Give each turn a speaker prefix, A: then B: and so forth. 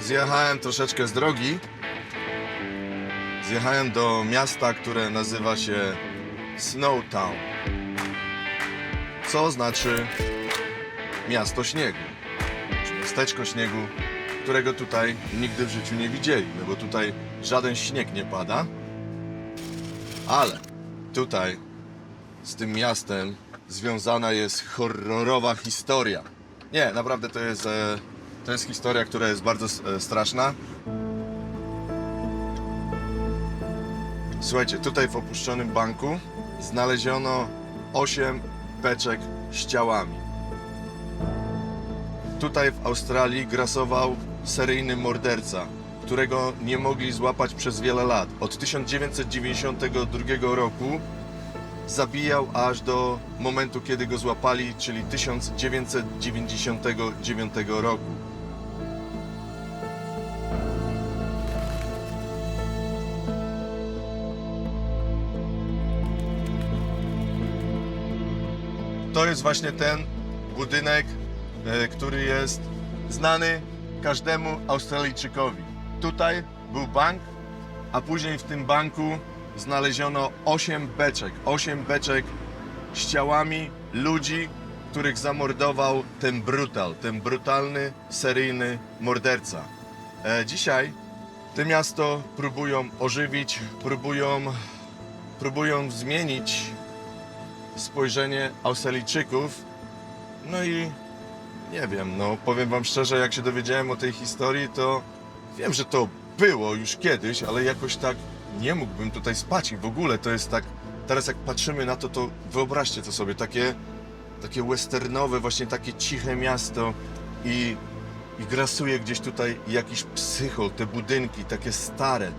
A: zjechałem troszeczkę z drogi. Zjechałem do miasta, które nazywa się Snowtown. Co znaczy miasto śniegu, czy miasteczko śniegu, którego tutaj nigdy w życiu nie widzieli, no bo tutaj żaden śnieg nie pada. Ale tutaj z tym miastem związana jest horrorowa historia. Nie, naprawdę to jest, e, to jest historia, która jest bardzo e, straszna. Słuchajcie, tutaj w opuszczonym banku znaleziono 8 beczek z ciałami. Tutaj w Australii grasował seryjny morderca, którego nie mogli złapać przez wiele lat. Od 1992 roku zabijał aż do momentu, kiedy go złapali, czyli 1999 roku. To jest właśnie ten budynek, e, który jest znany każdemu Australijczykowi. Tutaj był bank, a później w tym banku znaleziono 8 beczek. 8 beczek z ciałami ludzi, których zamordował ten brutal, ten brutalny, seryjny morderca. E, dzisiaj to miasto próbują ożywić, próbują, próbują zmienić spojrzenie Australijczyków. No i nie wiem, no powiem wam szczerze, jak się dowiedziałem o tej historii, to wiem, że to było już kiedyś, ale jakoś tak nie mógłbym tutaj spać i w ogóle to jest tak, teraz jak patrzymy na to, to wyobraźcie to sobie, takie, takie westernowe, właśnie takie ciche miasto i, i grasuje gdzieś tutaj jakiś psychol, te budynki takie stare,